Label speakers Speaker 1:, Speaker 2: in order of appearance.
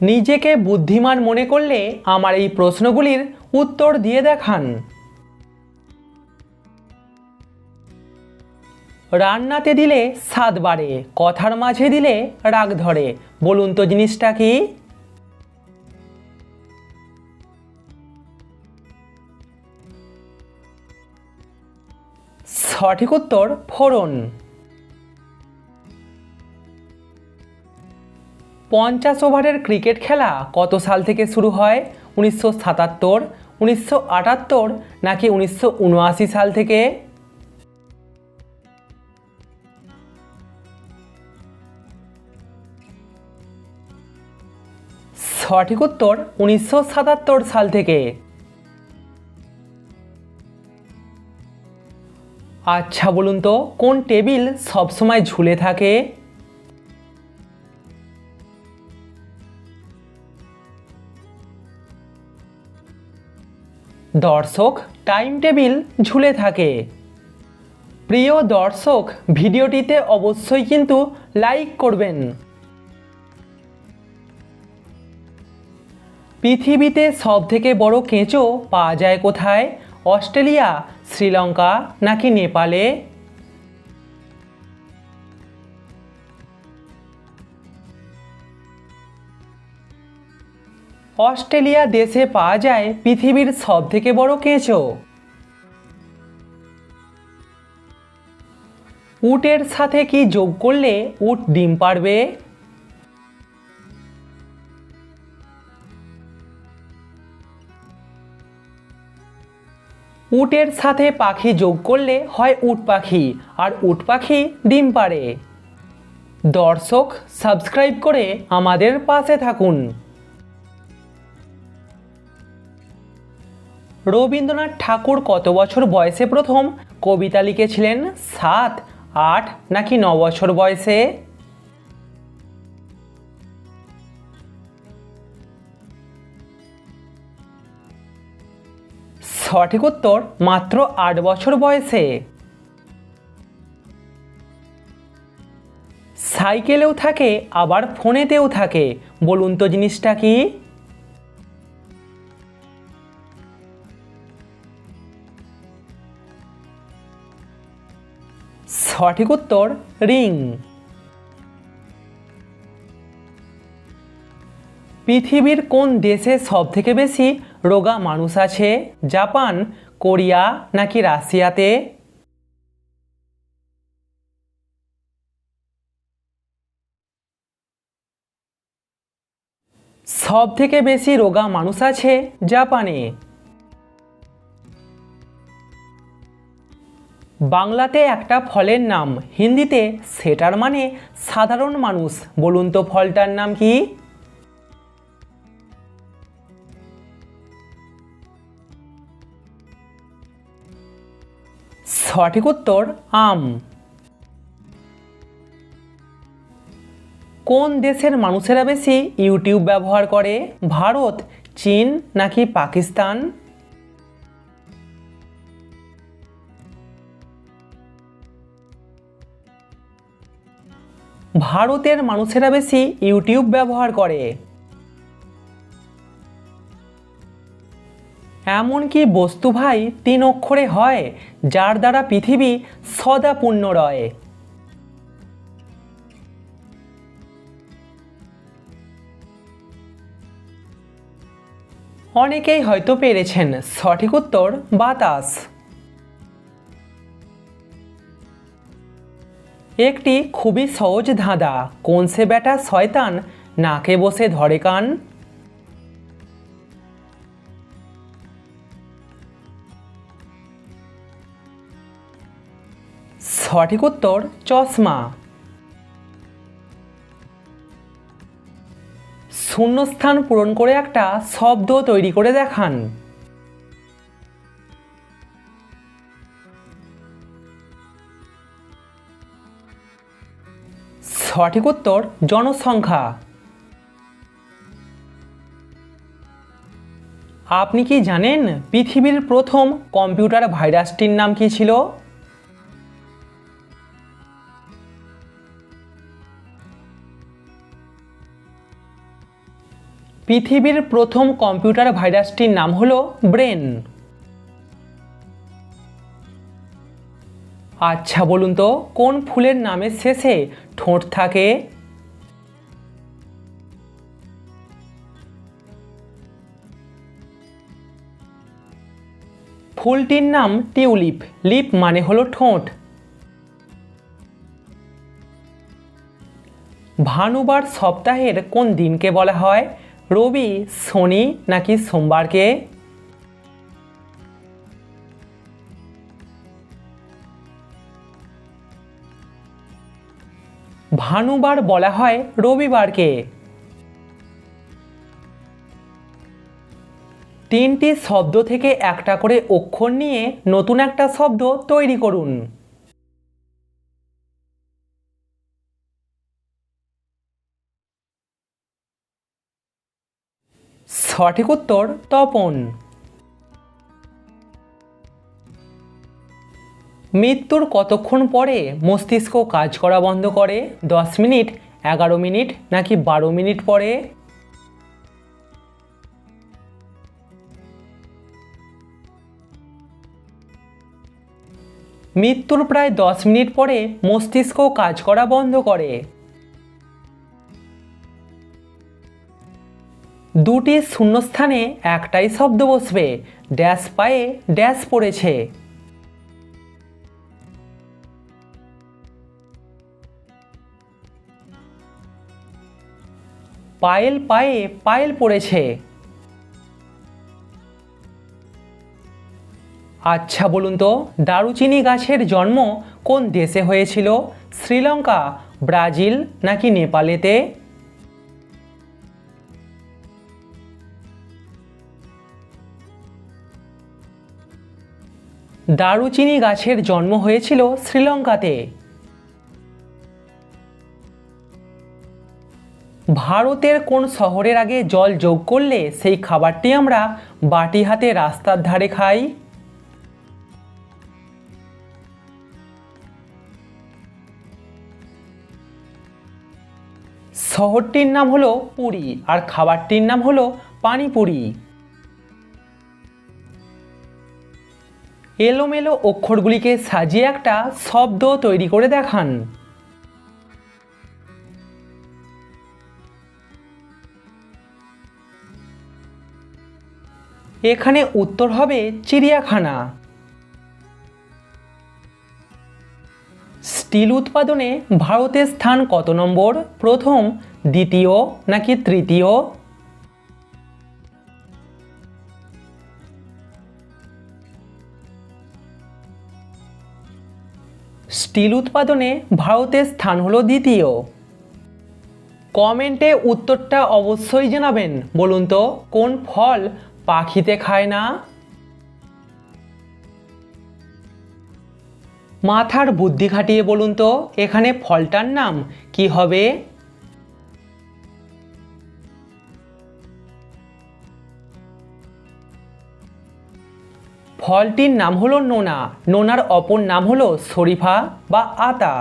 Speaker 1: নিজেকে বুদ্ধিমান মনে করলে আমার এই প্রশ্নগুলির উত্তর দিয়ে দেখান। রান্নাতে দিলে স্বাদ বাড়ে, কথার মাঝে দিলে রাগ ধরে। বলুন তো জিনিসটা কি? সঠিক উত্তর ফোড়ন। পঞ্চাশ ওভারের ক্রিকেট খেলা কত সাল থেকে শুরু হয়? উনিশশো সাতাত্তর, উনিশশো আটাত্তর, নাকি উনিশশো উনআশি সাল থেকে? সঠিক উত্তর উনিশশো সাতাত্তর সাল থেকে। আচ্ছা বলুন তো, কোন টেবিল সবসময় ঝুলে থাকে? দর্শক টাইম টেবিল ঝুলে থাকে। প্রিয় দর্শক, ভিডিওটিতে অবশ্যই কিন্তু লাইক করবেন। পৃথিবীতে সব থেকে বড় কেঁচো পাওয়া যায় কোথায়? অস্ট্রেলিয়া, শ্রীলঙ্কা নাকি নেপালে? অস্ট্রেলিয়া দেশে পাওয়া যায় পৃথিবীর সবথেকে বড় কেঁচো। উটের সাথে কি যোগ করলে উট ডিম পারবে? উটের সাথে পাখি যোগ করলে হয় উট পাখি, আর উট পাখি ডিম পারে। দর্শক, সাবস্ক্রাইব করে আমাদের পাশে থাকুন। রবীন্দ্রনাথ ঠাকুর কত বছর বয়সে প্রথম? কবিতা লিখেছিলেন সাত, আট, নাকি ন বছর বয়সে? সঠিক উত্তর মাত্র আট বছর বয়সে। সাইকেলেও থাকে, আবার ফোনেতেও থাকে। বলুন তো জিনিসটা কি? সঠিক উত্তর রিং। পৃথিবীর কোন দেশে সবথেকে বেশি রোগা মানুষ আছে? জাপান, কোরিয়া নাকি রাশিয়াতে? সব থেকে বেশি রোগা মানুষ আছে জাপানে। বাংলাতে একটা ফলের নাম, হিন্দিতে সেটার মানে সাধারণ মানুষ। বলুন তো ফলটার নাম কি? সঠিক উত্তর, আম। কোন দেশের মানুষেরা বেশি ইউটিউব ব্যবহার করে? ভারত, চীন নাকি পাকিস্তান? ভারতের মানুষেরা বেশি ইউটিউব ব্যবহার করে। এমন কি বস্তু ভাই তিন অক্ষরে হয়, যার দ্বারা পৃথিবী সদা পূর্ণ রয়। অনেকেই হয়তো পেরেছেন সঠিক উত্তর বাতাস। একটি খুবই সহজ ধাঁধা। কোন সে বেটা শয়তান? নাকে বসে ধরে কান। সঠিক উত্তর, চশমা। শূন্যস্থান পূরণ করে একটা শব্দ তৈরি করে দেখান। সঠিক উত্তর, জনসংখ্যা। আপনি কি জানেন পৃথিবীর প্রথম কম্পিউটার ভাইরাসটির নাম কি ছিল? পৃথিবীর প্রথম কম্পিউটার ভাইরাসটির নাম হলো ব্রেন। আচ্ছা বলুন তো, কোন ফুলের নামের শেষে ঠোঁট থাকে? ফুলটির নাম টিউলিপ। লিপ মানে হলো ঠোঁট। ভানুবার সপ্তাহের কোন দিনকে বলা হয়? রবি, শনি নাকি সোমবারকে? ভানুবার বলা হয় রবিবারকে। তিনটি শব্দ থেকে একটা করে অক্ষর নিয়ে নতুন একটা শব্দ তৈরি করুন। সঠিক উত্তর তপন। মৃত্যুর কতক্ষণ পরে মস্তিষ্ক কাজ করা বন্ধ করে? দশ মিনিট, এগারো মিনিট, নাকি বারো মিনিট পরে? মৃত্যুর প্রায় দশ মিনিট পরে মস্তিষ্ক কাজ করা বন্ধ করে। দুটি শূন্যস্থানে একটাই শব্দ বসবে। ড্যাশ পায়ে ড্যাশ পড়েছে। পায়েল পায়ে, পায়েল পড়েছে। আচ্ছা বলুন তো, দারুচিনি গাছের জন্ম কোন দেশে হয়েছিল? শ্রীলঙ্কা, ব্রাজিল নাকি নেপালেতে? দারুচিনি গাছের জন্ম হয়েছিল শ্রীলঙ্কাতে। ভারতের কোন শহরের আগে জল যোগ করলে সেই খাবারটি আমরা বাটি হাতে রাস্তার ধারে খাই? শহরটির নাম হলো পুরী আর খাবারটির নাম হলো পানিপুরি। এলোমেলো অক্ষরগুলিকে সাজিয়ে একটা শব্দ তৈরি করে দেখান। এখানে উত্তর হবে চিড়িয়াখানা। স্টিল উৎপাদনে ভারতের স্থান কত নম্বর? প্রথম, দ্বিতীয়, নাকি তৃতীয়? স্টিল উৎপাদনে ভারতের স্থান হলো দ্বিতীয়। কমেন্টে উত্তরটা অবশ্যই জানাবেন, বলুন তো, কোন ফল পাখিতে খায় না। মাথার বুদ্ধি খাটিয়ে বলুন তো, এখানে ফলটার নাম কি হবে? ফলটির নাম হলো নোনা। নোনার অপর নাম হলো শরীফা বা আতা।